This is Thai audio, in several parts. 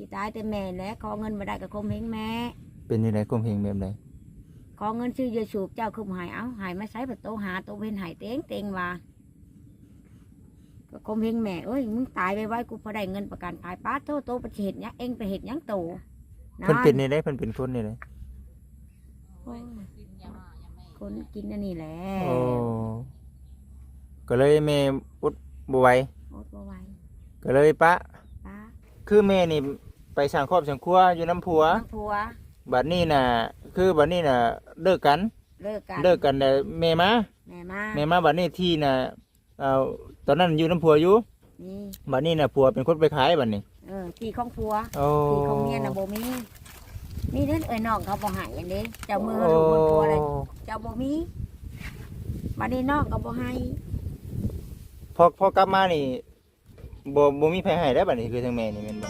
สิตายแต่แม่แหล้วขอเงินมาได้กับคมเหงแม่ เป็นยังไงกลมเพลงแบบไหนขอเงินซื้อยาสูบเจ้าคือบ่ใหายเอาใหายมาใช้ประตูหาตัวเป็นใหายเต็งเต็งว่าก็คมเหงแม่เอ้ยมึงตายไปไว้กูพอได้เงินประกันตายป้าโตโตประเทศยังเองไปเหตุยังโตเพิ่นเป็นยังไงเพิ่นเป็นคนนี่เลยโอ้ยคนกินอันนี้แหละโอ้ก็เลยแม่อุดบ่ไหวอดบ่ไหวก็เลยปะป้า คือแม่นี่ ไปสร้างครอบสังครัวอยู่น้ำผัวน้ำผัวบัดนี้น่ะ คือบัดนี้น่ะเลิกกัน เลิกกันเลิกกันแต่แม่มาแม่มาแม่มาบัดนี้ที่น่ะเอาตอนนั้นอยู่น้ำผัวอยู่นี่บัดนี้น่ะผัวเป็นคนไปขายบัดนี้เออที่ของผัวโอ้ที่ของเมียน่ะบ่มีมีเด้อเอ้ยน้องเขาบ่ใหายอันนี้เจ้ามือโอ้ลูกมือผัวเลยเจ้าบ่มีบัดนี้น้องก็บ่ให้พอพอกลับมานี่บ่บ่มีไผให้ได้วบัดนี้คือทางแม่นี่แม่นบ่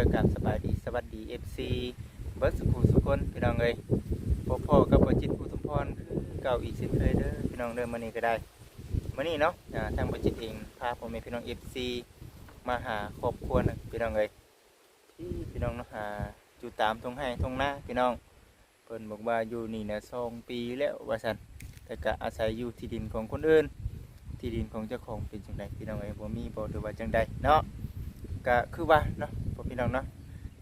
อกราบสบายดีสวัสดี FC เบิร์ดสุขุสุคนพี่น้องเอ้ยพ่อพ่อกับบ่จิตผู้สมพรคือเก่าอีกเช่นเคยเด้อพี่น้องเด้อมื้อนี้ก็ได้มื้อนี้เนาะอ่าทางบจิตเองพาพ่อแม่พี่น้อง FC มาหาครอบครัวนึงพี่น้องเอ้ยที่พี่น้องเนาะหาอยู่ตามทงให้ทงนาพี่น้องเพิ่นบอกว่าอยู่นี่นะสองปีแล้วว่าซั่นแต่ก็อาศัยอยู่ที่ดินของคนอื่น ที่ดินของเจ้าของเป็นจังใดพี่น้องเอ้ยบ่มีบ่หรือว่าจังใดเนาะก็คือว่าเนาะ พ่อพี่น้องเนาะ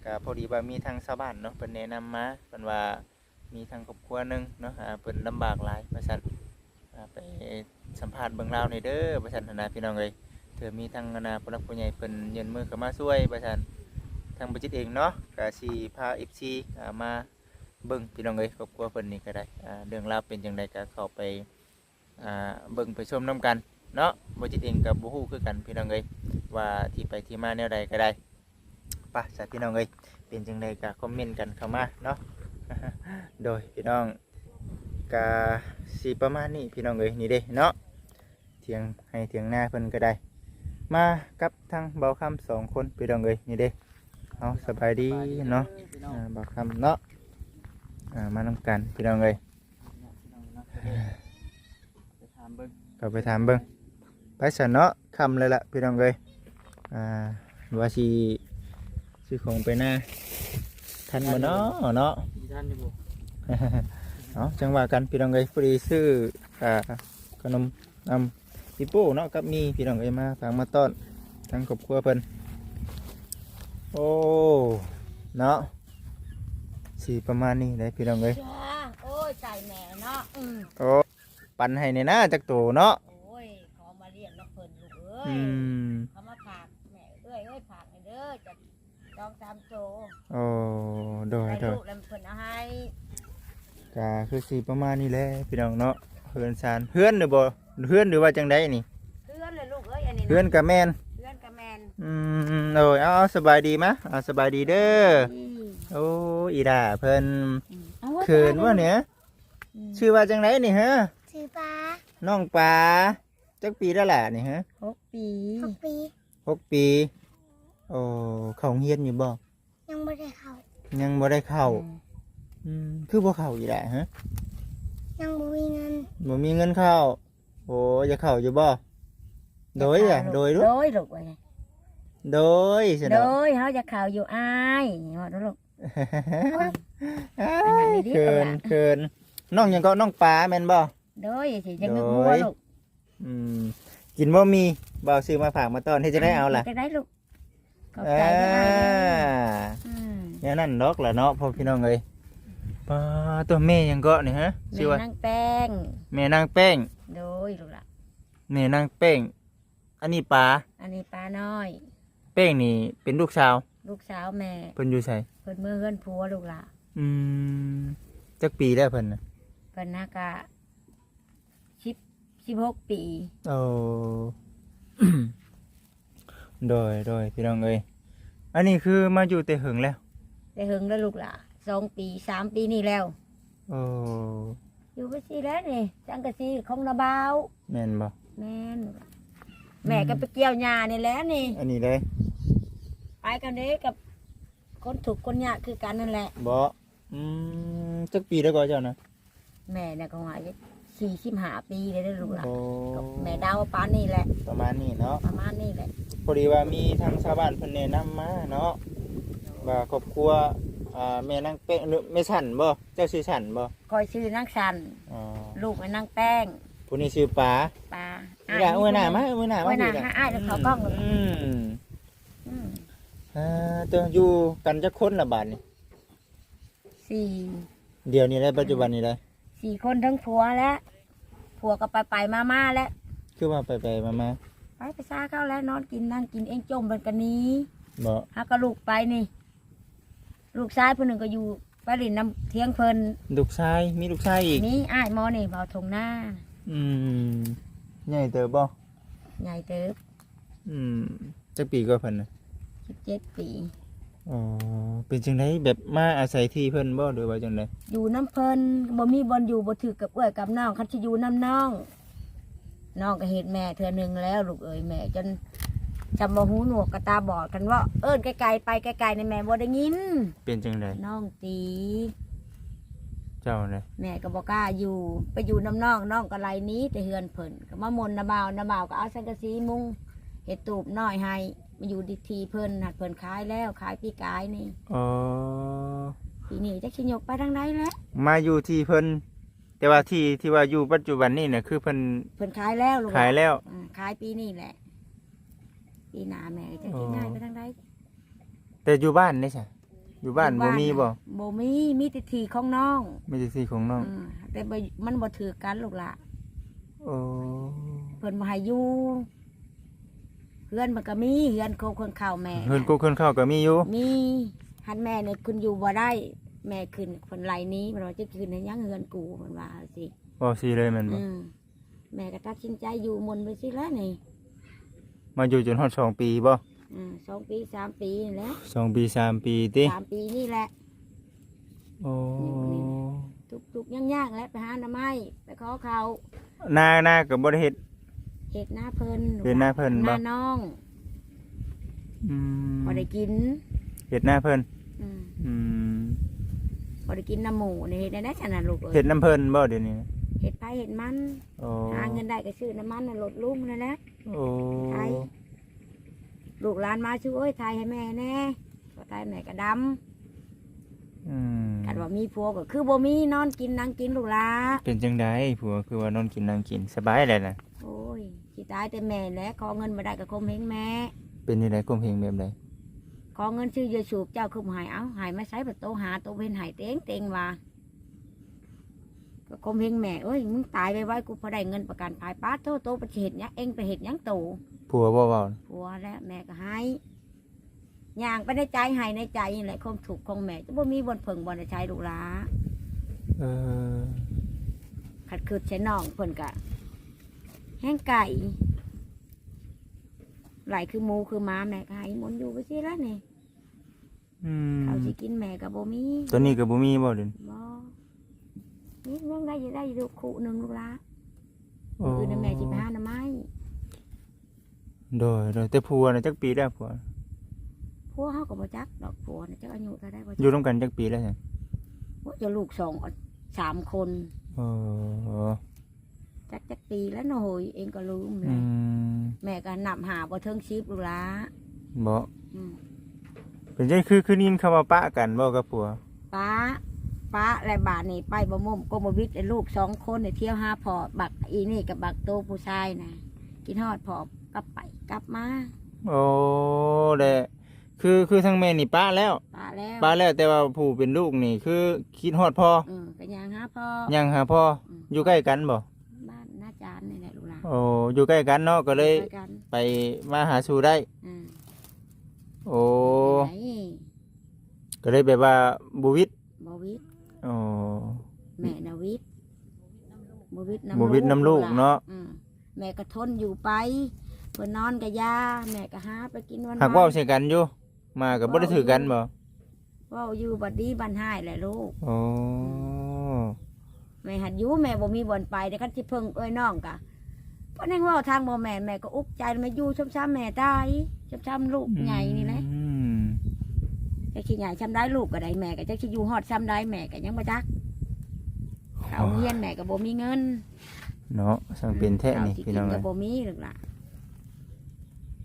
ก็พอดีว่ามีทางชาวบ้านเนาะเพิ่นแนะนำมาเพิ่นว่ามีทางครอบครัวหนึงเนาะอ่าเพิ่นลำบากหลายว่าซั่นอ่าไปสัมภาษณ์เบิ่งราวหน่อยเด้อว่าซั่นหั้นนะพี่น้องเอ้ยเถื่อมีทางอนาผู้หลักผู้ใหญ่เพิ่นยื่นมือเข้ามาช่วยว่าซั่นทางบ่จิตเองเนาะก็สิพา FC อ่ามาเบิ่งพี่น้องเอ้ยครอบครัวเพิ่นนี่ก็ได้อ่าเรื่องราวเป็นจังไดก็เข้าไปอ่าเบิ่งไปชมนํกันเนาะบ่จิตเองกับบ่ฮู้คือกันพี่น้องเอ้ยว่าที่ไปที่มาแนวใดก็ได้ ป่ะสาพี่น้องเอ้ยเป็นจังไดก็คอมเมนต์กันเข้ามาเนาะโดยพี่น้องก็สิประมาณนี้พี่น้องเอ้ยนี่เด้เนาะเถียงให้เถียงหน้าเพิ่นก็ได้ มากับทางเบาคำสองคนพี่น้องเอ้ยนี่เด้เอาสบายดีเนาะเบาคำเนาะมานำกันพี่น้องเอ้ยเก็ไปถามเบิ่งไปสนเนาะคำเลยล่ะพี่น้องเอ้ยอ่าว่าสิ ซื้อของไปหน้าทันบ่เนาะเนาะที่ท่านนี่บ่เอาจังว่ากันพี่น้องเอ้ยพอดีซื้ออ่าขนมนำพี่ปูเนาะกับมีพี่น้องเอ้ยมาฝากมาต้อนทั้งครอบครัวเพิ่นโอ้เนาะสีประมาณนี้เลยพี่น้องเอ้ยจ้าโอ้ยใจแม่เนาะอืมโอ้ปันให้ในหน้าจักโตเนาะโอ้ยขอมาเรียกน้องเพิ่นลูกเอ้ย จองตามโตโอ้โดยให้โดย ลูกแล้วเพิ่นเอาให้ก็คือสีประมาณนี้แหละพี่น้องเนาะเพื่อนซานเพื่อนหรือบ่เพื่อนหรือว่าจังไดนี่เพื่อนเลยลูกเอ้ยอันนี้ะเพื่อนกับแม่นเพื่อนกับแมนอืมโอ้ยเอาสบายดีมะเอาสบายดีเด้ออืมโอ้อีดาเพิ่นอาว้เขินว่าเนี่ยอืมชื่อว่าจังไดนี่ฮะซื้อปลาน้องปลาจักปีแล้วล่ะนี่ฮะหกปีหกปีหกปี โอ้เข้าโรงเฮียนอยู่บ่ยังไม่ได้เข้ายังบ่ได้เข้าอืมอืมคือบ่เข้าอีดาฮะยังบ่มีเงินบ่มีเงินเข้า โอ้จะเข้าอยู่บ่โดยอะโดยลูกโดยลูกเอ้ยโดยสิโดเนาะยเขาจะข่าวอยู่อ้ายนี่ว่าลูกอ้าอันนั้นยดีๆเขินเอาล่ะเขินน้องยังก็น้องปลาแม่นบ่โดยสิจะนึกมัวลูกอืมกินบ่มีบ่าวซื้อมาฝากมาต้อนให้จะได้เอาล่ะจะได้ลูก ขอบอ่าใจได้อืมเนี่ยนั่นดอกล่ะเนาะพ่อพี่น้องเอ้ยปลาตัวแม่ยังก็นี่ฮะชื่อแม่ว่านั่งแป้งแม่นางแป้งโดยลูกละแม่นางแป้ง อันนี้ปลาอันนี้ปลาน้อย แป้งนี่เป็นลูกสาวลูกสาวแม่เพิ่นอยู่ไสเพิ่นมือเฮือนผัวลูกละอืมจักปีแล้วเพิ่นน่ะเพิ่นน่ากะสิบสิบหกปี โอ้ โดยโดยพี่น้องเอ้ยอันนี้คือมาอยู่แต่หึงแล้วได้เฮิงแล้วลูกละสองปีสามปีนี่แล้ว โอ้อยู่ไปสิแล้วนี่จังกะสีของนาบาวแม่นบ่แม่นแม่ก็ไปเกี่ยวหญ้านี่แหละนี่อันนี้เลยไปกันเด้กับคนถูกข์คนยากคือกันนั่นแหละ บ่อืมจักปีแล้วก็เจ้านะแม่เนี่ยก็ว่าสี่สิบห้าปีเลยได้อลูกหลานโอ้กับแม่ดาวปานนี่แหละ ประมาณนี้เนาะประมาณนี้แหละพ อดีว่ามีทางชาวบ้านเพิ่นแนะนำมาเนาะว่าครอบครัวอ่าแม่นางเป้งหรือแม่ฉันบ่เจ้าชื่อฉันบ่คอยชื่อนางสันอ๋อลูกไอ้นางแป้งผู้นี้ชื่อป๋าปลาอย่าเอาไว้หน้ามาเอาไว้หน้าไว้หน้าพี่ให้อ้ายแล้วเขากล้องเลยอืมอืมอ่าตัวอยู่กันจักคนละบาดนี่สี่เดี๋ยวนี้ได้ปัจจุบันนี้ได้สี่คนทั้งผัวและผัวก็ไปไปมามาๆแล้วคือว่าไปไปมามา ไปไปซาเข้าแล้วนอนกินนั่งกินเองจมเป็นกันนี้บ่ฮักก็ลูกไปนี่ ลูกชายผู้หนึ่งก็อยู่ไปรินน้ำเที่ยงเพลินลูกชายมีลูกชายอีกนี่อ้ายหมอนี่เบาทงหน้า อืมใหญ่เติบบ่ใหญ่เติบอืมจักปีก็เพิ่นน่ะสิบเจ็ดปีอ๋อเป็นจังไดแบบมาอาศัยที่เพิ่นบ่หรือว่าจังไดอยู่น้ำเพลินบ่มีบอลอยู่บ่ถือกับเอื้อยกับน้องคันจะอยู่น้ำน้อง น้องก็เห็นแม่เธอหนึ่งแล้วลูกเอ้ยแม่จนจำบ่หูหนวกกระตาบอดกันว่าเอิ้นไกลๆไปไกลๆในแม่บ่ได้ยินเป็นจังไดน้องตี เจ้าน่ะแม่ก็บอกกล้าอยู่ ไปอยู่น้ำน้องน้องก็ไล่หนี้แต่เฮือนเพิ่นก็มามนน้ำบ่าวน้ำบ่าวก็เอาสังกะสีมุงเห็ดตูบน้อยให้มาอยู่ดีทีเพิ่นหัดเพิ่นขายแล้วขายปีกายนี่อ๋อปีนี้จักสิยกไปทางใดแล้วมาอยู่ที่เพิ่น แต่ว่าที่ที่ว่าอยู่ปัจจุบันนี่น่ะคือเพิ่นเพิ่นขายแล้วลูกขายแล้วอ่าขายปีนี้แหละ ปีหน้าแม่ก็จะอ๋อกินง่ายไปทางใดแต่อยู่บ้านนี่ใช่อยู่บ้านบ่มีบ่บ่มีมีแต่ทีของน้องไม่ใช่ที่ของน้องอืมแต่บ่มันบ่ถือกันลูกละ โอ้เพิ่นบ่ให้อยู่เฮือนมันก็มีเฮือนโคคนข้าวแม่เพิ่นกูเพิ่นเข้าก็มีอยู่ มีหันแม่เนี่ยคุณอยู่บ่ได้ แม่คืนคนไรนี้มันว่าจะคืนในยังเฮือนกูมันว่าสิบ่สิเลยแม่นบ่อืมแม่ก็ตัดสินใจอยู่มนต์ไปสิแล้วนี่มาอยู่จนฮอดสองปีบ่อืมสองปีสามปีนี่แหล้วสองปีสามปีติสามปีนี่แหละ โอ้ทุกๆยากๆแล้วไปหาหน้าไม้ไปขอเขานานาก็บ่ได้เฮ็ด เห็ดหน้าเพิ่นเฮ็ดหน้าเพิ่นหบ่ น้าน้องอืมพอได้กินเฮ็ดหน้าเพิ่นอืมอืม พอได้กินน้ำหมูนี่เห็ดได้ได้ขนาดลูกเอ้ยเฮ็ดน้ำเพิ่นบ่เดี๋ยวนี้เห็ดไผเห็ดมันโอ้หาเงินได้ก็ซื้อน้ำมันน่ะลดลุ่มนั่นแหละ โอ้ไทย ลูกหลานมาช่วยไทยให้แม่แน่ก็ไทยแม่ก็ดอืมำกันว่ามีผัวก็คือบ่มีนอนกินนั่งกินลูกหลาเป็นจังไดผัวคือว่านอนกินนั่งกินสบายเลยน่ะโอ้ยสิตายแต่แม่แหล้วขอเงินมาได้ก็คมเหงแม่เป็นเป็นจังไดก้มเพลงแบบใด ขอเงินซื้อยาสูบเจ้าคือบ่ใหายเอาใหายมาใช้ประตูหาตัวเป็นใหายเต็งเต็งว่าก็คมเหงแม่เอ้ยมึงตายไปไว้กูพอได้เงินประกันภายป้าโตโตประเทศเนี้ยเองไปเห็ดหยังโตผัวบ่เว้าผัวแล้วแม่ก็ให้ย่างไปในใจให้ในใจนี่แหละความถูกข์ของแม่จะบ่มีบนเพิงบนใช้ลูกหลาเออขัดคืดใช้น้องเพิ่นกะแห้งไก่ไหลคือหมูคือหม้าแม่ก็ให้หมันอยู่ไปสิแล้วนี่ อืมเขาสิกินแม่กับบ่มีตัวนี้ก็บ่มีบ่เด่นบ่นี่เรื่องได้อยู่ได้อยู่คู่หนึ่งลูกหละโอ้คือในแม่สิไปหาหน่อไม้โดยโดยแต่ผัวน่ะจักปีแล้วผัว พวกเฮาก็บ่จักดอกผัวน่ะจักอายุเท่าใดบ่อจัยู่กร่วมกันจักปีแล้วซั่นพวกจะลูกสองสามคนโอ้จักจักปีแล้วเนาะโหยเองก็ลืมเลอืยมแม่ก็นำหาบ่เทิงชีพลูกหละบ่ อืม เป็นจังคือคือนินคำว่าปะกันบ่กับผัวป้าป้าและบาทนี่ไปบ่มุมกมวิทย์ไอ้ลูกสองคนเนี่ยเที่ยวหาพอบักอีนี่กับบักโตผู้ชายนะกินฮอดพอกลับไปกลับมาโอ้แดะคือคือทั้งแม่นี่ปะแล้วป้าแล้วปะแล้วแต่ว่าผู้เป็นลูกนี่คือคิดฮอดพ่อเออก็ยังหาพ่อยังหาพ่ออืมอยู่ใกล้กันบ่บ้านหน้าจานนี่แหละลูกหลานโอ้อยู่ใกล้กันเนาะก็เลยไปกันไปมาหาสู่ได้อืม โอ้ไหนก็เลยแบบว่าบุวิทย์บวิทย์โอ้ แม่นาวิทย์บวิทย์บุวิทย์น้ำลูกเนาะ อืมแม่ก็ทนอยู่ไปเพื่อนนอนกับยาแม่ก็หาไปกินวันหากเว่าใส่กันอยู่มากับบ่ได้ถือกันบ่เว่าอยู่บัดดีบันหายแหละลูก โอ้แม่หัดอยู่แม่บ่มีบ่อนไปแต่คันสิเพิ่งเอ้ยน้องกะเพราะนั่นเว่าทางบ่แม่นแม่ก็อุกใจแม่อยู่ช้ำๆแม่ตายช้ำๆลูกใหญ่นี่แหละอืม จะขี้ใหญ่ช้ำได้ลูกก็ได้แม่ก็จะขี้อยู่ฮอดช้ำได้แม่ก็ยังบ่จักเขาเฮียนแม่ก็บ่มีเงินเนาะสังเป็นแท้นี่ข้าวสิพี่กิน้องก็เอ้ยบ่มีหรอกล่ะ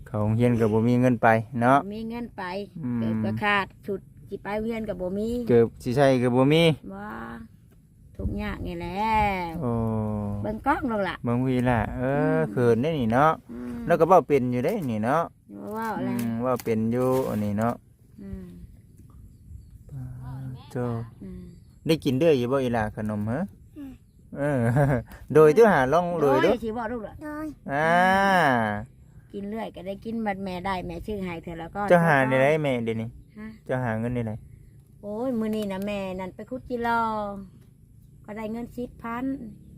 เขาโรงเฮียนก็บ่มีเงินไปเนาะบ่มีเงินไปอืมเกิดก็ขาดชุดสิไปเวียนก็บ่มีเกือบสิใช้ก็บ่มีว่าทุกข์ยากนี่แหละโอ้เบิ่งกล้องลงล่ะบางวีล่ะเออมเขินได้นี่เนาะอืมแล้วก็เว้าเป็นอยู่ได้นี่เนาะว่าอะไรอืมเว่าเป็นอยู่อันนี้เนาะอืม เจ้าอืมได้กินเด้ออยู่บ่อีหล่ะขนมฮะเออ โดยที่หาลองโดยเด้อสิบอกลูกเหรอโดยอ่ากินเรื่อยก็ได้กินบัดแม่ได้แม่ชื่อให้เธอแล้วก็ เจ้าหาในไรแม่เดี๋ยวนี้ฮะ เจ้าหาเงินในไรโอ้ยมื้อนี้นะแม่นั่นไปคุดจิรอก็ได้เงินสิบพัน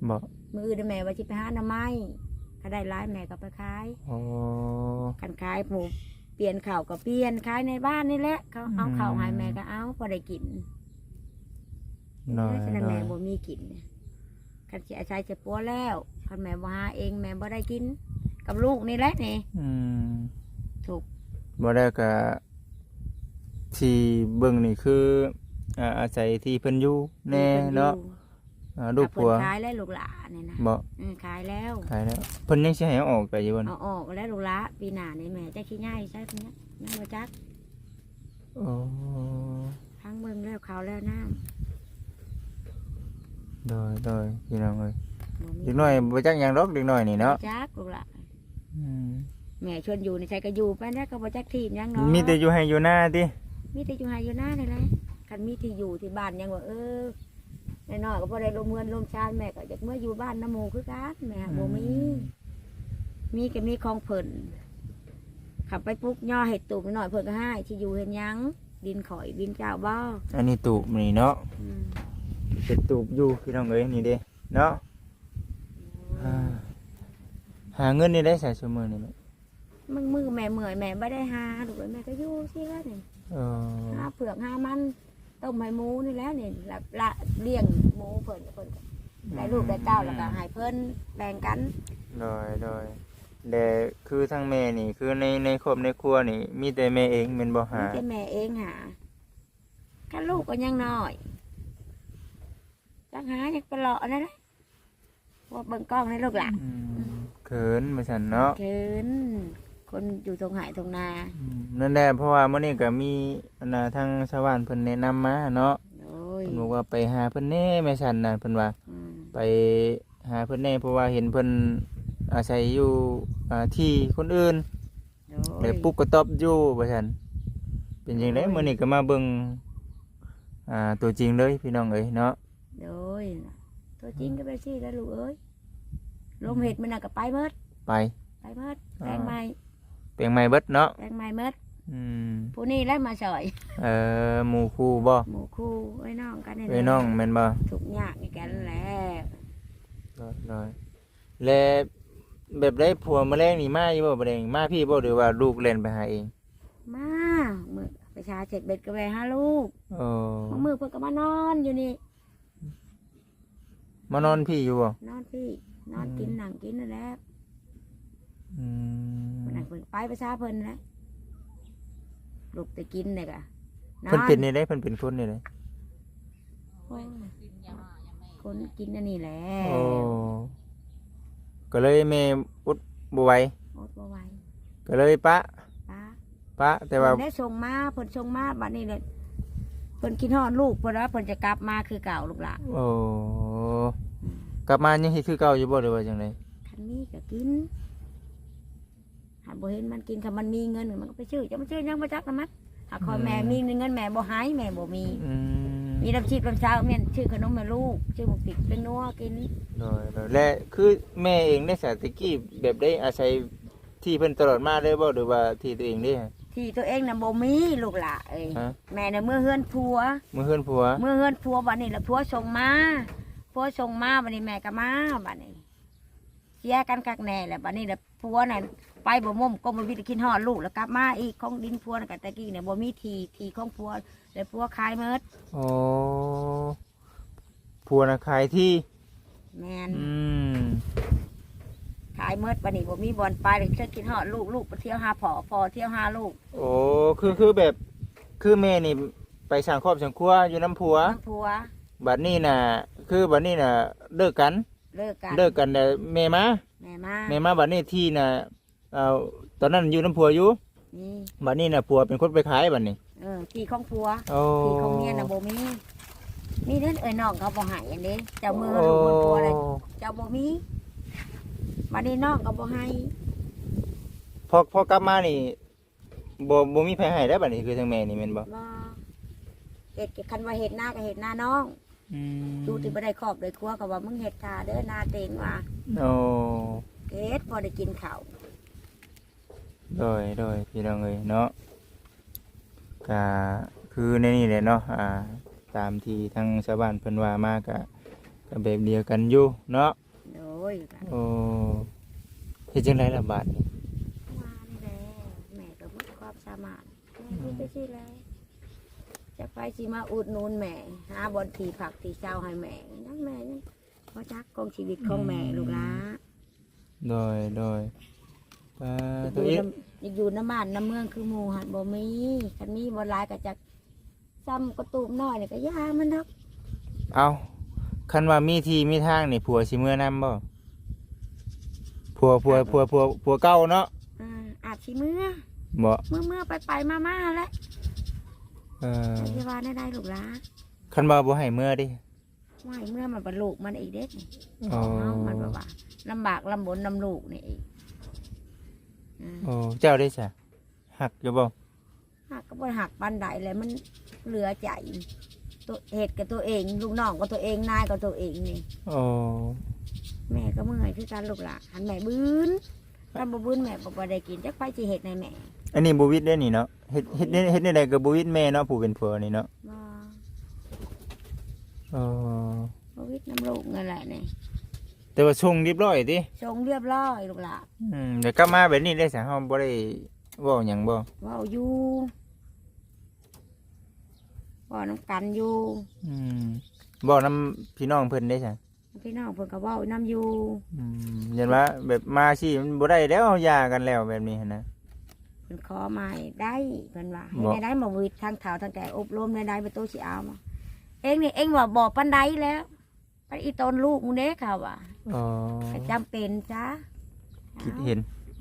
บอกมืออื่นนะแม่ว่าสิไปหาหน่อไม้ก็ได้ร้ายแม่ก็ไปขายโอ้คันขายหมูเปลี่ยนข้าวก็เปลี่ยนขายในบ้านนี่แหละเขาเอาอืมข้าวให้แม่ก็เอาพอได้กิน น้อยฉะนั้นน้อแม่ยบ่มีกินเนี่ยคันสิอาศัยจะปัวแล้วคันแม่บ่หาเองแม่บ่ได้กิน กับลูกนี่แหละนี่ อืมถูก บ่ได้ก็ที่เบิ่งนี่คืออ่าอาศัยที่เพิ่นอยู่แน่เนาะอ่าลูกถ้าผัวเพิ่นขายแล้วลูกหลานนี่นะบ่อืมขายแล้วขายแล้วเพิ่นยังสิให้เอาออกไปอยู่บ่เอาออกแล้วลูกหละปีหน้านี่แม่จะขี้ง่ายใช่ไหมยังบ่จัก โอ้ ทั้งเบิ่งแล้วเขาวแล้วน้ โดยโดยพี่น้องเอ้ยำบ่มีเด็กน้อยบ่จักหยังดอกเด็กน้อยนี่เนาะบ่จักลูกหละอืมแม่ชวนอยู่ในใจก็อยู่ไปแล้วก็บ่จักทีมหยังเนาะมีแต่อยู่ให้อยู่หน้าติมีแต่อยู่ไฮอยู่หน้านี่แหละคันมีที่อยู่ที่บ้านยังว่าเออน้อยๆก็พอได้ลมเงินลมชาติแม่ก็อยากเมื่ออยู่บ้านน้ำหมูคือกันแม่บ่มี มีก็มีของเพิ่นขับไปปลุ๊กย่อเห็ดตูบหน่อยเพิ่นก็ให้ที่อยู่เห็นหยังดินข่อยดินเจ้าบ่อันนี้ตูบนี่เนาะอืม เป็นตูบอยู่พี่น้องเอ้ยนี่เด้เนาะอ่าหาเงินนี่ได้ใส่ชั่วโมงนี่แม่มึงมือแม่เมื่อยแม่ไม่ได้หาดูกแม่ก็อยู่สิแล้วนี่เออหาเผือกหามันต้มให้หมูนี่แล้วนี่ละละเลี้ยงหมูเพิ่นเพิ่นก็ได้ลูกได้เต้าแล้วก็ให้เพิ่นแบ่งกันโดยโดยแต่คือทั้งแม่นี่คือในในครอบในครัวนี่ มีแต่แม่เองแม่นบ่หาไม่ใช่แม่เองหากันลูกก็ยังน้อย จังหาอยากไปเลาะนั่นแหละว่าเบิ่งกล้องในลูกหล่ะอืมเขินมาฉันเนาะเขินคนอยู่ตรงไหนตรงนาอืมนั่นแหละเพราะว่ามื้อนี้ก็มีอันน่ะทางชาวบ้านเพิ่นแนะนำมาเนาะโอ้ยเพิ่นบอกว่าไปหาเพิ่นแหน่แม่ฉันน่ะเพิ่นว่า อืมไปหาเพิ่นแหน่เพราะว่าเห็นเพิ่นอาศัยอยู่อ่าที่คนอื่นโอ้เลยยปุ๊กกระตอบอยู่ว่าซั่นเป็นจังได๋มื้อนี้ก็มาเบิ่งอ่าตัวจริงเลยพี่น้องเอ้ยเนาะโดย ตัวจริงก็ไปสิแล้วลูกเอ้ยลมเห็ดมันน่ะก็ไปเมดไป ไปเมดอ่าแปลงใหม่เปลงใหม่เบิดเนาะแปลงใหม่เมดอืมผู้นี้แล้วมาสอยเอ่อหมู่คู่บ่หมู่คู่ไอ้น้องกันนี่แหละไอ้น้องแม่นบ่ถูกยากนี่กันแหละร้อยๆและแบบได้ผัวแมลงนี่มาอยู่บ่บ่แดงมาพี่บ่หรือว่าลูกเล่นไปหาเองมามือประชาเจ็ดเบ็ดก็ไปหาลูกโอ้บางมือเพิ่นก็มานอนอยู่นี่ มานอนพี่อยู่บ่นอนพี่นอนกินหนังกินนั่นแหละอืมเพิ่นน่ะเพิ่นไปประชาเพิ่นแหละลูกไปกินเนี่ยกะนอเพิ่นเป็นนี่ได้เพิ่นเป็นคนนี่ได้โอ้ยคนกินอันนี้แหละโอ้ก็เลยแม่อุดบ่ไหวอดบ่ไหวก็เลยปะป้าปะแต่ว่าเพิ่นได้ส่งมาเพิ่นส่งมาบัดนี้เลยเพิ่นกินฮอดลูกเพิ่นว่าเพิ่นจะกลับมาคือเก่าลูกหล่ะโอ้ กลับมายังเฮ็ดคือเก่าอยู่บ่หรือว่าจังไดคันนี้ก็กินหาบ่เห็นมันกินคันมันมีเงินมันก็ไปซื้อจะมันซื้อยังบ่จักนะมันหากคอยแม่มีเงินแม่บ่หายแม่บ่มีอืมมีน้ำชีพน้ำเช้าแม่นชื่อขนมแม่ลูกชื่อหมกติกเป็นนัวกินโดยโดยและคือแม่เองได้สาตะกี้แบบได้อาศัยที่เพิ่นตลอดมาเลยบ่หรือว่าที่ตัวเองเด้ที่ตัวเองน่ะบ่มีลูกหล่ะเอ้ยฮะแม่น่ะเมื่อเฮือนผัว มือเฮือนผัว เมื่อเฮือนผัวบัดนี้ละผัวส่งมา ผัวส่งมาบัดนี้แม่ก็มาบัดนี้เสียกันกักแน่แหละบัดนี้ละผัวน่ะไปบ่ม่มก็บ่มีแต่กินฮอดลูกแล้วกลับมาอีกของดินผัวน่ะก็ตะกี้เนี่ยบ่มีทีทีของผัวแล้วผัวขายเมิดโอ้ผัวนะขายที่ แม่นอืม ขายเมื่อวันนี้บ่มีบอลไปเลยเชื่อกินหอดลูกลูกไปเที่ยวหาผอพอเที่ยวหาลูกโอ้ คือคือแบบ คือแม่นี่ ไปสั่งครอบสั่งครัวอยู่น้ำผัวน้ำผัว บัดนี้น่ะ คือบัดนี้น่ะเลิกกัน เลิกกันเลิกกันแต่แม่มาแม่มาแม่มาบัดนี้ที่น่ะเอาตอนนั้นอยู่น้ำผัวอยู่นี่บัดนี้น่ะผัวเป็นคนไปขายบัดนี้เออที่ของผัวโอ้ที่ของเมียน่ะบ่มีมีเด้นเอ้ยน้องเขาบ่ใหายอันนี้เจ้ามือลูกบนผัวเลยเจ้าบ่มีบัดนี้น้องก็บ่ให้พอพอกลับมานี่บ่บ่มีไผให้ได้วบัดนี้คือทางแม่นี่แม่นบ่บ่ เฮ็ดคันว่าเฮ็ดหน้าก็เฮ็ดหน้าน้องอืมดูที่บ่ได้ครอบได้ครัวก็ว่ามึงเฮ็ดท่าเด้อหน้าเต็งว่าโอ้เฮ็ดพอได้กินข้าวโดยโดยพี่น้องเอ้ยเนาะก็คือในนี่แหละเนาะอ่าตามที่ทางชาวบ้านเพิ่นว่ามาก็ก็แบบเดียวกันอยู่เนาะโดยกันโอ้เฮ็ดจังไดล่ะบาดนี้ว่านี่แหละแม่ก็บ่มีความสามารถแม่พูดไปสิแล้ว จะไปสิมาอุดหนุนแม่ หาบอนที่ผักที่เช้าให้แม่นั่นแม่นี่เพราะจักกองชีวิตของแม่ลูกหลานโดยโดยอ่าอตัวเองยู่น้ำอยากอยู่น้ำบ้านน้ำเมืองคือหมู่หันบ่มีคันมีบ่หลายก็จักซ้ำกระตูมน้อยนี่ก็ยามันดอกเอาคันว่ามีที่มีทางนี่ผัวสิเมื่อนํบ่ผัวผัวผัวผัวผัวเก่าเนาะอ่าอาจสิเมื่อบ่เมื่อเมื่อไปไปมามาๆแหล้วเออจะว่าได้ได้ลูกหลานคันว่าบ่ให้เมื่อดิว่าให้เมื่อมันบรรลุมันอีกเด็กนี่อ๋อเอามันแบบว่าลำบากลำบนลำลูกนี่อีกอ่าโอ้เจ้าได้ซะหักอยู่บ่หักก็บ่หักปันใดเลยมันเหลือใจตัวเหตุกับตัวเอง ลูกน้องกับตัวเองนายกับตัวเองนี่โอ้แม่ก็เมื่อยคือการลูกหลานหันแม่บื้นถ้าบ่บื้นแม่บ่บ่ได้กินจักไปสิเฮ็ดในแม่ อันนี้บ่วิทย์เด้นี่เนาะเฮ็ดเฮ็ดเฮ็ดในใดก็บ่วิทย์แม่เนาะผู้เป็นผัวนี่เนาะบ่อ๋อบ่วิทย์น้ำลูกนั่นแหละนี่แต่ว่าส่งเรียบร้อยติชงเรียบร้อยลูกหลานอืมเดี๋ยวกลับมาแบบนี้ได้ซะเฮาบ่ได้เว้าหยังบ่เว้าอยู่เว้าน้ำกันอยู่อืมบ่นํพี่น้องเพิ่นได้ซะพี่น้องเพิ่นก็เว้าน้ำอยู่อืมยันว่าแบบมาสิมันบ่ได้แล้วหย่ากันแล้วแบบนี้หั้นนะ เพิ่นขอมาให้ได้เพิ่นว่าให้บ่ ได้ได้มาวิทย์ทางเฒ่าทางแก่อบรมได้ได้ไปตู้สิเอามาเองนี่เองว่าบอกปันไดแล้วไปอีตนลูกมึงเด้ค่ะว่าอ๋อก็จำเป็นจ้าคิดเห็น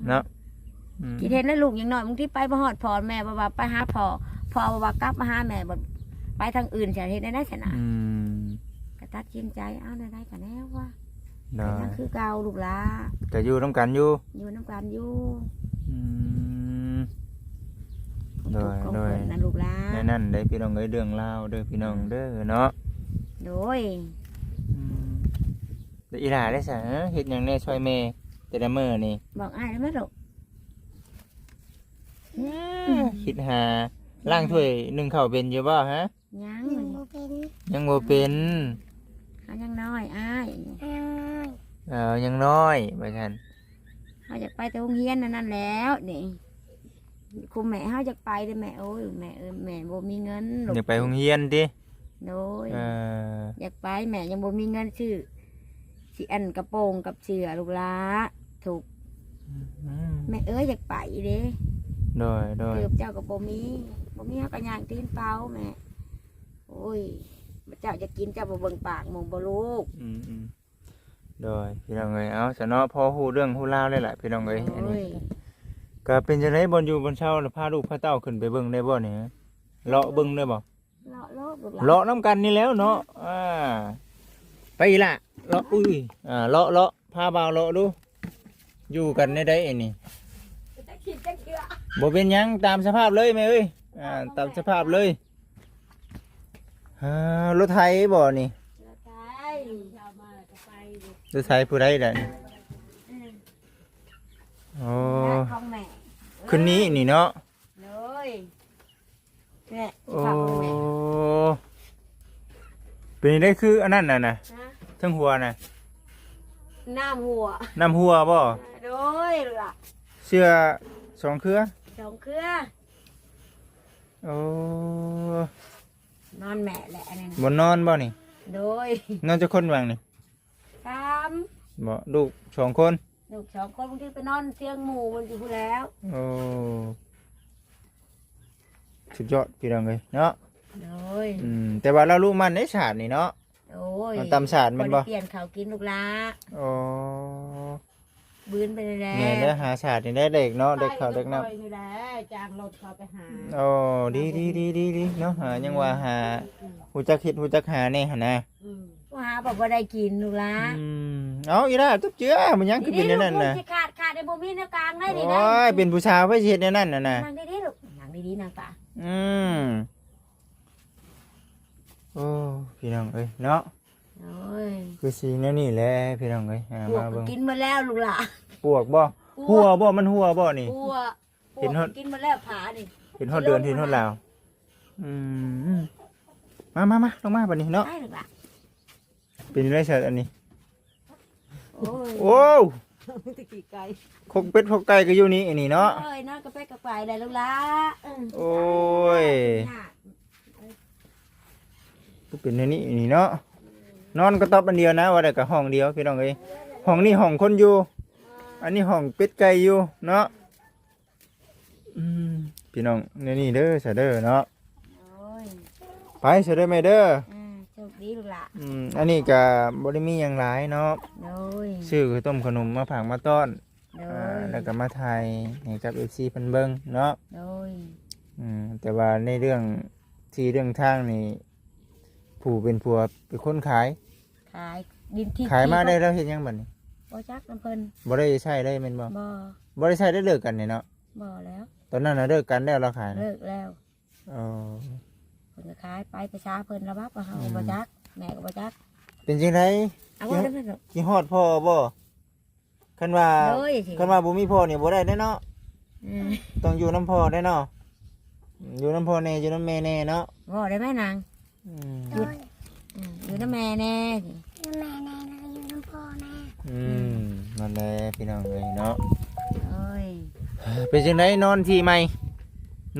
เนาะอืมคิดเห็นแล้วลูกอย่างน้อยมึงที่ไปมาหอดพอแม่บ่ว่าไปหาพ่อพ่อบ่ว่ากลับมาหาแม่บ่ไปทางอื่นจะเฮ็ดได้ได้ชนะอืมก็ตัดสินใจเอาได้ได้กันแน่ว่าเนาะแต่นั่นคือเก่าลูกหลาก็อยู่นํกันอยู่อยู่น้ำกันอยู่อืม โดยของโดย เพิ่นนั่นลูกหลาแน่นั่นได้พี่น้องเอ้ยเรื่องราวเด้อพี่น้องเด้อเนาะโดยอืมแล้วอีหลาได้ซะเอ้อเฮ็ดหยังแน่ช่วยแม่แต่ละมื้อนี่บอกอ้ายได้ไหมลูกคิดหาล้างถ้วยนึ่งข้าวเป็นอยู่บ่ฮะ ยังยังบ่เป็นยังบ่เป็นเขายังน้อยอ้ายอ้ายเออยังน้อยว่าซั่นเขาอยากไปแต่โรงเรียนนั่นนั่นแล้วนี่ คุณแม่เขาอยากไปเด้อแม่โอ้ยแม่เอ้ยแม่บ่มีเงินลูกอยากไปโรงเรียนติโดยเอออยากไปแม่ยังบ่มีเงินซื้อสิอันกระโปรงกับเสื้อลูกหลาถูกอืมแม่เอ้ยอยากไปเด้โดยโดยเกือบเจ้ากับบ่มีบ่มีเฮาก็ย่างตีนเปล่าแม่โอ้ยเจ้าจะกินเจ้าบ่เบิ่งปากหมองบ่ลูก อืมอืมโดยพี่น้องเอ้ยเอาซะเนาะพอฮู้เรื่องฮู้ราวเลยล่ะพี่น้องเอ้ยอันโอ้นี้ย ก็เป็นจังไดบ่อยู่บนเช้าแล้วพาลูกพาเต้าขึ้นไปเบิ่งได้บ่นี่ฮะเลาะเบิ่งได้บ่เลาะโลกลูกหลาเลาะน้ำกันนี่แล้วเนาะอ่าไปอีล่ะเลาะอุ้ยอ่าเลาะเลาะพาบ่าวเลาะดู อยู่กันได้ได้อันนี้จะคิดจะเชื่อบ่เป็นหยังตามสภาพเลยแม่เอ้ยอ่าตามสภาพเลยอ่ารถไถบ่นี่ใช่เอามาแล้วก็ไปดิรถไถผู้ใดล่ะนี่โอ้ของแม่ คืนนี้นี่เนาะเลยเนี่ยโอ้ฝากของแม่เป็นได้คืออันนั้นน่ะนะนะทั้งหัวน่ะน้ำหัวน้ำหัวบ่โดยล่ะเสื้อสองเครือสองเครือโอ้นอนแม่แหละอันนี้นะบนนอนบ่นี่นโดยนอนจะคนวางนี่สามบ่ลูกสองคน ลูกสองคนบางทีไปนอนเตียงหมู่มันอยู่พู้นแล้วโอ้สุดยอดพี่น้องเลยเนาะโดยอืมแต่ว่าเรารู้มันในศาสตร์นี่เนาะโดยมันตำศาสตร์แมันบ่เปลี่ยนเขาวกินลูกละโอ้บืนไปแล้วแม่ได้หาศาสตร์นี่ได้เด็กเนาะเด็กเขาเด็กน้ำไปนี่แหละจ้างรถเขาไปหาโอ้ดีดีดีดีดีเนาะหายังว่าหาหูจักคิดหูจักหาแน่หนนะว่าหาบอกว่าได้กินลูกละอืมเอาอีล่ะตุ๊บเจือมันยังคือเป็นแนวนั่นลูกน่ะที่ขาดขาดในบ่มีแนวกลางได้นี่โอ้นะยเป็นผู้ชายไปเฮ็ดแนวนั่นน่ะนะนั่งดีๆลูกนั่งดีๆนางตาอืมโอ้พี่น้องเอ้ยเนาะโอ้ยคือสีแนวนี้แหละพี่น้องเอ้ยอ่าพวกมาก็เบิ่งกินมาแล้วลูกละปวกบ่หัวบ่มันหัวบ่นี่พวกพวเห็นกฮอดกินมาแล้วผานี่ เห็นฮอดเดือนเห็นฮอดลาวอืมมามามาลงมาบัดนี้เนาะ ได้ลูกละ เป็นไรเสิร์ตอันนี้ โอ้ยโอ้ตะกี้ไก่คกเป็ดคกไก่ก็อยู่นี่อันนี้เนาะ เอ้ยน้ากระเป๊กกระไปได้ลูกละอืมโอ้ยน่ะเป็นอันนี้อันนี้เนาะ นอนก็ตอบอันเดียวนะ ว่าแต่กับห้องเดียวพี่น้องเอ้ยห้องนี้ห้องคนอยู่ อันนี้ห้องเป็ดไก่อยู่เนาะอืมพี่น้องในนี่เด้อเสยเด้อเนาะ โอ้ยไปเสยเด้อไหมเด้ออ่าโชค ดีลูกละอืมอันนี้ก็บ่ได้มีหยังหลายเนาะโดยซื้อข้าวต้มขนมมาผักมาต้อนโดอ่ายแล้วก็มาไทยให้กับ FC เพิ่นเบิ่งเนาะโดยอืมแต่ว่าในเรื่องที่เรื่องทางนี่ผู้เป็นผัวเป็นคนขาย ขายดินที่ขายมาได้แล้วเฮ็ดหยังบัดนี้บ่จักน้ำเพิ่นบ่ได้ใช้ได้แม่นบ่บ่บ่ได้ใช้ได้เลิกกันนี่เนาะบ่แล้ว ตอนนั้นน่ะเลิกกันแล้วเราขายนะเลิกแล้วอ๋อเพิ่นก็ขายไปประชาเพิ่นระบับว่าเฮาอืมบ่จักแม่ก็บ่จักเป็นจังไดเอาว่าได้เนาะสิฮอดพ่อบ่คันว่าโดยสิคันว่าบ่มีพ่อนี่บ่ได้แน่เนาะอืมต้องอยู่นํพ่อได้เนาะอยู่นํพ่อแน่อยู่นํแม่แน่เนาะบ่ได้ไหมนางอืมโดยอืมอยู่น้ำแม่แน่สิน้ำแม่แน่แล้วก็อยู่น้ำพ่อแน่อืมนั่นแหละพี่น้องเอ้ยเนาะโอ้ยเป็นจังไดนอนที่ใหม่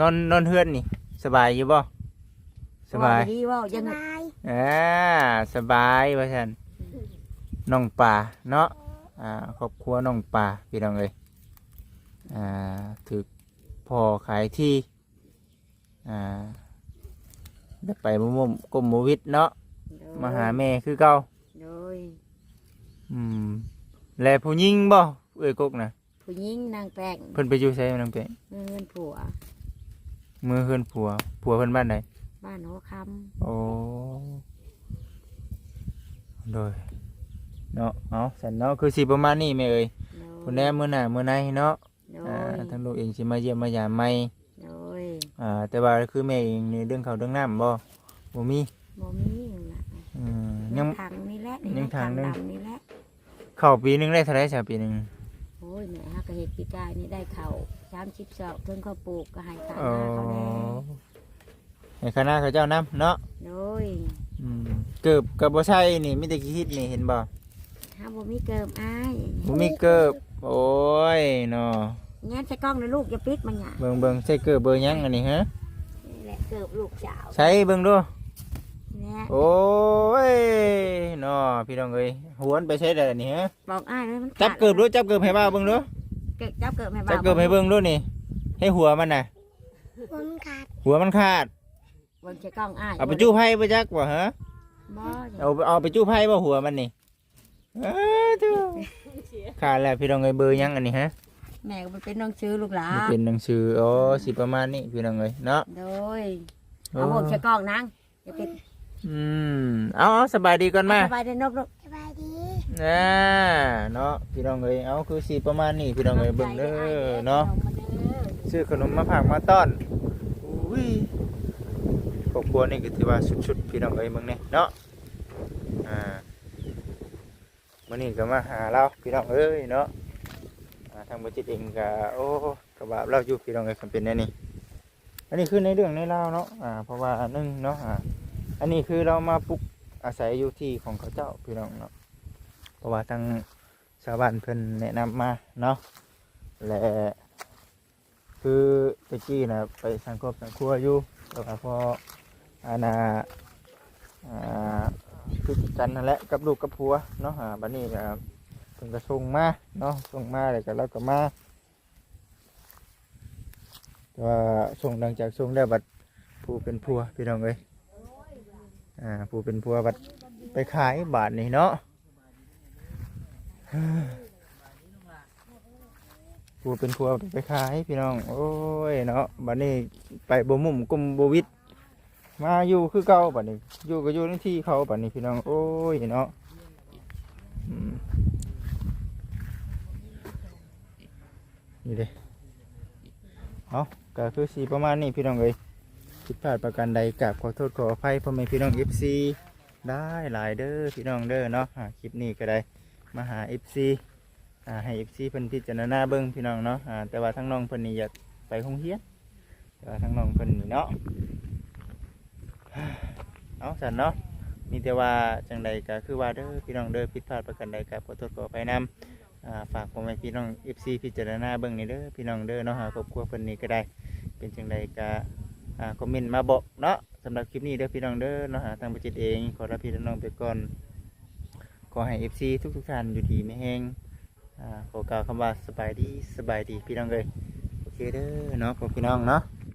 นอนนอนเฮือนนี่ สบายอยู่บ่ สบายเว้ดีเว่าสยังบายอ่าสบายว่าซั่นน้องป่าเนาะอ่าครอบครัวน้องป่าพี่น้องเอ้ยอ่าถึกพ่อขายที่อ่าได้ไปมุมกรมโมวิทเนาะมาหาแม่คือเก่าโดยอืมและผู้หญิงบ่เอ้ยกกนะผู้หญิงนางแป้งเพิ่นไปอยู่ไสนางเป้เงินผัวมือเฮือนผัวผัวเพิ่นบ้านใด บ้านหัวคโอ้โดยเนาะเอาสันเนาะคือสิประมาณนี้แม่เอ้ยำโดยคุณแน่มื้อหน้ามื้อไหนเนาะโดอ่ายทางลูกเองสิมาเยี่ยมมายามใหม่โดยอ่าแต่ว่าคือแม่เองนี่เรื่องข้าวเรื่องน้ำบ่บ่มีบ่มีหยังล่ะอืมยัง ถังนี่แหละยังถังนึงดำนี่แหละเข้าปีหนึงได้เท่าไหร่ซะปีหนึง โอ้ยแม่ฮักกะเฮ็ดปีกายนี่ได้ข้าว30ซอกเพิ่นเขาปลูกก็ให้ข้าวโอ้นาเขาแน่ ให้คณะเขาเจ้านํเนาะโดยอืมเกิบกับบ่ใช่นี่มีแต่ขี้ฮิตนี่เห็นบ่ถ้าบ่มีเกิมอ้ายบ่มีเกิบโอ้ยเนาะงั้นใส่กล้องเลยลูกอย่าปิดมันหยังเบิ่งเบิ่งใส่เกิบเบอร์หยังอันนี้ฮะนี่แหละเกิบลูกสาวใช้เบิ่งดูเนี่ยโอ้ยเนาะพี่น้องเอ้ยหวนไปใช้ได้อันนี่ฮะบอกอ้ายเลยมันจับเกิบดูจับเกิบให้บ้าเบิ่งดูเกิบจับเกิบให้บ่าจับเกิบให้เบิ่งดูนี่ ให้หัวมันน่ะหัวมันขาดหัวมันขาด บนใช้กล้องอ้ายเอาไปจู้ไผ่ไปจักบ่ฮะบ่เอาเอาไปจู้ไผ่บ่หัวมันนี่เอ้อทูขาดแล้วพี่น้องเอ้ยเบอร์หยังอันนี้ฮะแม่ก็บ่เป็นน้องชื่อลูกหลามันเป็นหนังสืออ๋อสิประมาณนี้พี่น้องเอ้ยเนาะโดยเอาผมใช้กล้องนางอย่าปิดอืมเอาเอาสบายดีก่อนมาสบายได้นกลูกสบายดีน่าเนาะพี่น้องเอ้ยเอาคือสิประมาณนี้พี่น้องเอ้ยเบิ่งเด้อเนาะซื้อขนมมาฝากมาต้อนอุ้ยค รอบครัวนี่ก็ถือว่าสุดๆพี่น้องเอ้ยมึงเนี่ยเนาะอ่าวันนี้ก็มาหาเราพี่น้องเอ้ยเนาะทางบัจิตเองก็โอ้กระบาเราอยู่พี่น้องเอ้ยคำเป็นแน่นี่อันนี้คือในเรื่องในเล่าเนาะอ่าเพราะว่านนึงเนาะอ่าอันนี้คือเรามาปลุกอาศัยอยู่ที่ของเขาเจ้าพี่น้องเนาะเพราะว่าทางชาวบ้านเพิ่นแนะนำมาเนาะและคือตะกี้นะไปสังคมสังครัวอยู่แล้วก็พอ อาณาอ่าคือกันนั่นแหละกับลูกกับผัวเนาะอ่าบัดนี้ก็เพิ่นก็ส่งมาเนาะส่งมาแล้วก็เราก็มาแต่ว่าส่งหลังจากส่งแล้วบัดผู้เป็นผัวพี่น้องเอ้ยอ่าผู้เป็นผัวบัดไปขายบาทนี่เนาะผัวเป็นผัวไปขายพี่น้อง โอ้ยเนาะบัดนี้ไปบ่มุ่มกุมบ่วิด มาอยู่คือเก่าบัดนี้ อยู่ก็อยู่ในที่เขาบัดนี้พี่น้องโอ้ยเนาะนี่เด้เอาก็คือสีประมาณนี้พี่น้องเอ้ยผิดพลาดประการใดกราบขอโทษขออภัยพ่อแม่พี่น้อง FC ได้หลายเด้อพี่น้องเด้อเนาะคลิปนี้ก็ได้มาหา FC อ่าให้ FC เพิ่นพิจารณาเบิ่งพี่น้องเนาะแต่ว่าทั้งน้องเพิ่นนี่อยากไปโรงเรียนแต่ว่าทั้งน้องเพิ่นนี่เนาะ เอาสันเนาะมีแต่ว่าจังใดก็คือว่าเด้อพี่น้องเด้อผิดพลาดประการใดก็ขอโทษขออภัยนำฝากพ่อแม่พี่น้อง FC พิจารณาเบิ่งนี่เด้อพี่น้องเด้อเนาะหาครอบครัวเพิ่นนี่ก็ได้ เป็นจังใดก็คอมเมนต์มาบอกเนาะสำหรับคลิปนี้เด้อพี่น้องเด้อเนาะหาทางประจิตเองขอรับพี่น้องไปก่อนขอให้ FC ทุกทุกท่านอยู่ดีไม่แห้งขอกล่าวคำว่าสบายดีสบายดีพี่น้องเลยโอเคเด้อเนาะพวกพี่น้องเนาะ